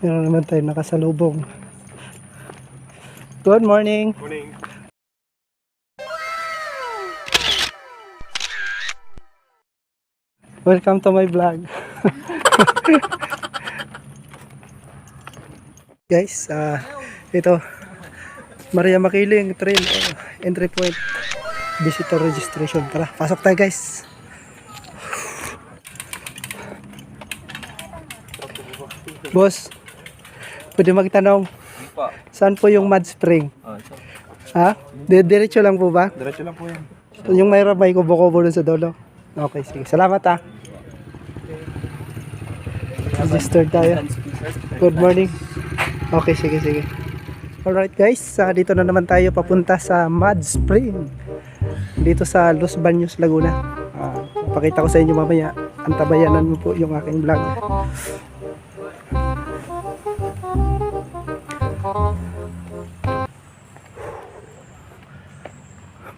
Meron naman tayo nakasalubong. Good morning. Morning. Welcome to my vlog. Guys, ah ito Maria Makiling Trail oh, entry point visitor registration. Tara, pasok tayo guys. Boss, pwede magtanong, Pa. saan po yung mud spring? Ah, ito. Ha? Di- Diretso lang po ba? Diretso lang po yan. Yung mayroon may kubo-kubo dun sa dulo. Okay, sige. Salamat ah. Registered tayo. Good morning. Okay, sige, sige. Alright guys, ah, dito na naman tayo papunta sa Mud Spring. Dito sa Los Baños, Laguna. Ah, pakita ko sa inyo mamaya. Antabayanan mo po yung aking vlog.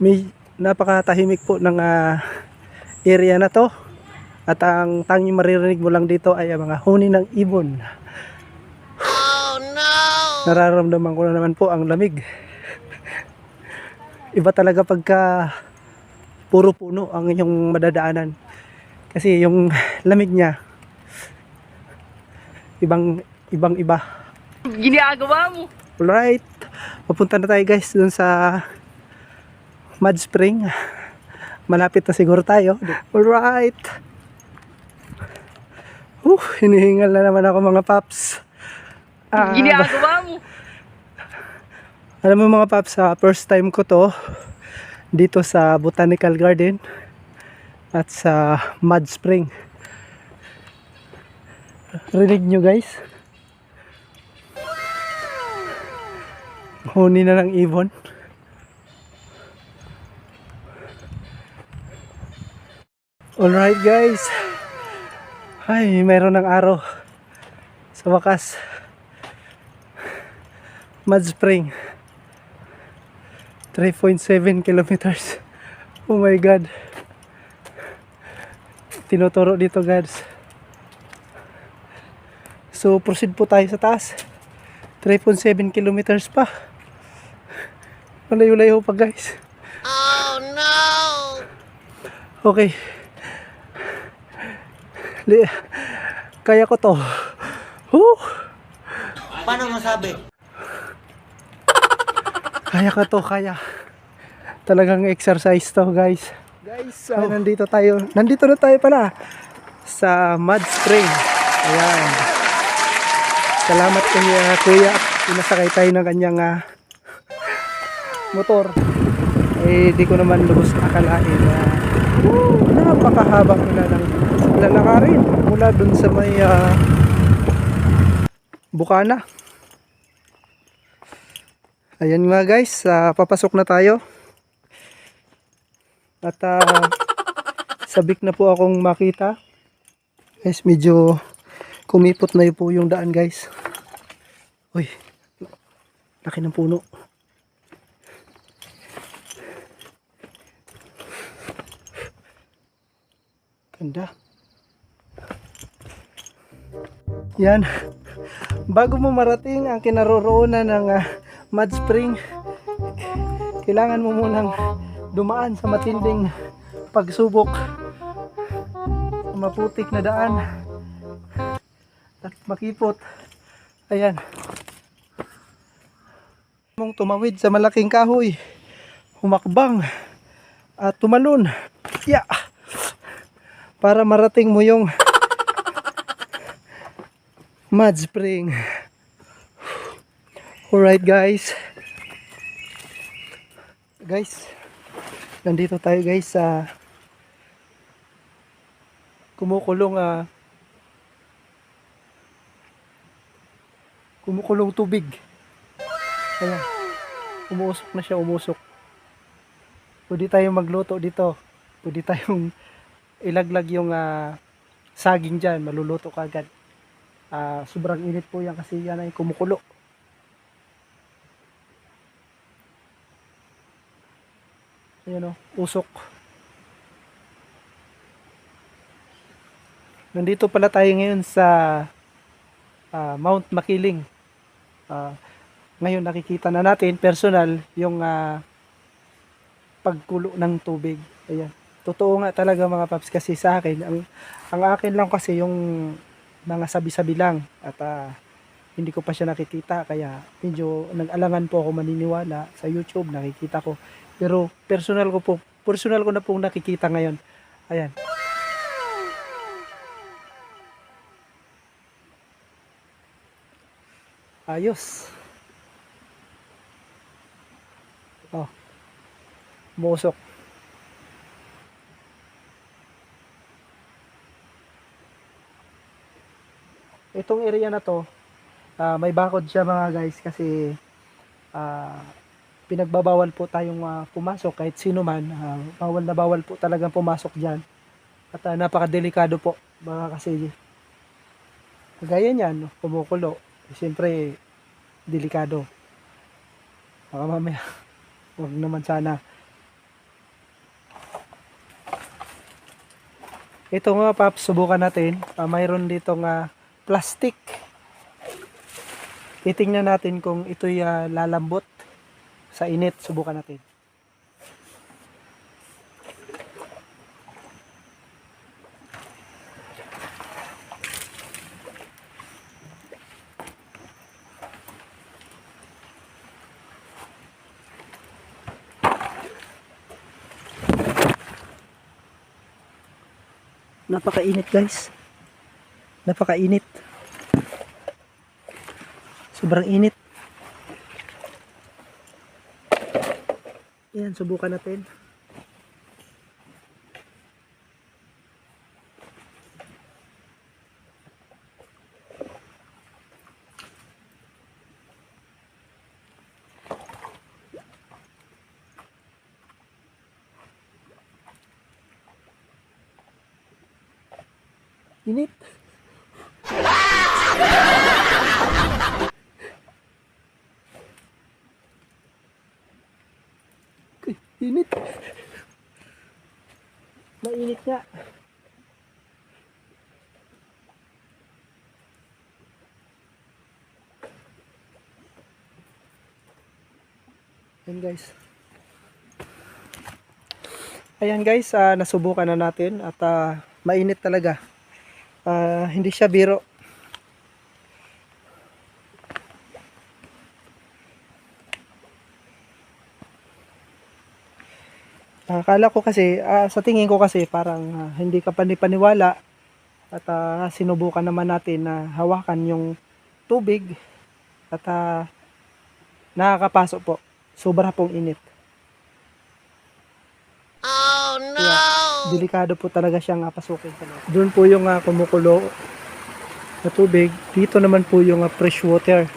May napakatahimik po ng ah, area na to. At ang tanging maririnig mo lang dito ay ang mga huni ng ibon. Nararamdaman ko na naman po ang lamig. Iba talaga pagka puro puno ang inyong madadaanan. Kasi yung lamig niya ibang ibang iba. Ginagawa mo. Alright. Papunta na tayo guys dun sa Mud Spring. Malapit na siguro tayo. Alright. Uh, hinihingal na naman ako mga paps. Ah, Ginagawa mo. alam mo mga paps, sa first time ko to dito sa Botanical Garden at sa Mud Spring. Rinig nyo guys. Huni na ng ibon. Alright guys. Ay, mayroon ng araw. Sa wakas. Mud Spring. 3.7 kilometers. Oh my God. Tinuturo dito guys. So proceed po tayo sa taas. 3.7 kilometers pa. Malayo-layo pa guys. Oh no! Okay. Li- Kaya ko to. Whew! Paano masabi? Kaya ka to, kaya. Talagang exercise to, guys. Guys, ah, nandito tayo. Nandito na tayo pala sa Mud Spring. Ayan. Salamat kay uh, Kuya at pinasakay tayo ng kanyang ah, motor. Eh, di ko naman lubos akalain na uh, napakahabang nila ng lalakarin mula dun sa may ah, Bukana. Ayan nga guys, ah, papasok na tayo. At ah, sabik na po akong makita. Guys, medyo kumipot na po yung daan guys. Uy, laki ng puno. Yan. Bago mo marating ang kinaroroonan ng ah, mud spring, kailangan mo munang dumaan sa matinding pagsubok sa maputik na daan at makipot. Ayan. Mong tumawid sa malaking kahoy, humakbang at tumalon. Yeah. Para marating mo yung mud spring. Alright guys. Guys, nandito tayo guys sa kumukulong ah kumukulong tubig. Ayan. Umuusok na siya, umusok. Pwede tayong magluto dito. Pwede tayong ilaglag yung ah, saging dyan. Maluluto ka agad. Ah, sobrang init po yan kasi yan ay kumukulo. Ayan o, usok. Nandito pala tayo ngayon sa ah, Mount Makiling. Ah, ngayon nakikita na natin personal yung ah, pagkulo ng tubig. Ayan. Totoo nga talaga mga paps kasi sa akin, ang, ang akin lang kasi yung mga sabi-sabi lang. At ah, hindi ko pa siya nakikita kaya medyo nag-alangan po ako maniniwala sa YouTube nakikita ko. Pero personal ko po personal ko na pong nakikita ngayon. Ayan. Ayos. Oh. Musok itong area na to ah, may bakod siya mga guys kasi ah, pinagbabawal po tayong ah, pumasok kahit sino man. Ah, bawal na bawal po talagang pumasok dyan. At ah, napakadelikado po mga kasi gaya niyan kumukulo. Eh, siyempre delikado. Baka mamaya wag naman sana. Ito nga paps subukan natin. Ah, mayroon dito nga plastic titingnan natin kung ito'y ah, lalambot sa init. Subukan natin. Napakainit guys. Napakainit. Sobrang init. Yan, subukan natin. Init. Uy, Init. Mainit nga. Ayan guys. Ayan guys, ah, nasubukan na natin at ah, mainit talaga. Ah, hindi siya biro. Akala ko kasi, ah, sa tingin ko kasi parang ah, hindi ka panipaniwala at ah, sinubukan naman natin na hawakan yung tubig at ah, nakakapasok po. Sobra pong init. Oh no! delikado po talaga siyang uh, pasukin sa loob. Doon po yung ah, kumukulo na tubig. Dito naman po yung ah, fresh water.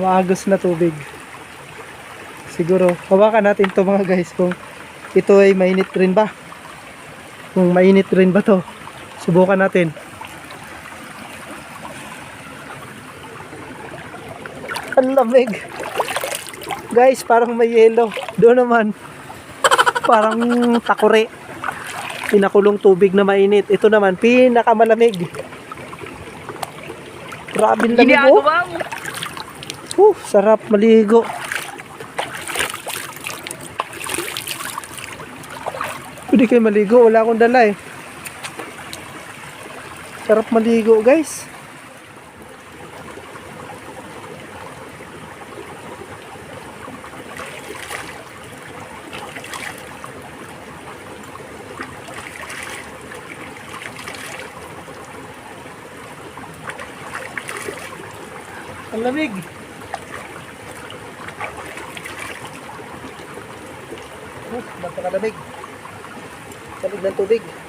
Maagos na tubig siguro hawakan natin to mga guys kung ito ay mainit rin ba. Kung mainit rin ba to. Subukan natin. Ang lamig. Guys parang may yelo. Doon naman. Parang takore. Pinakulong tubig na mainit. Ito naman pinakamalamig. Grabe lamig oh. Uh, sarap maligo. Pwede kayo maligo. Wala akong dala eh. Sarap maligo guys. Ang lamig. Oh, napakalamig. Lamig ng tubig.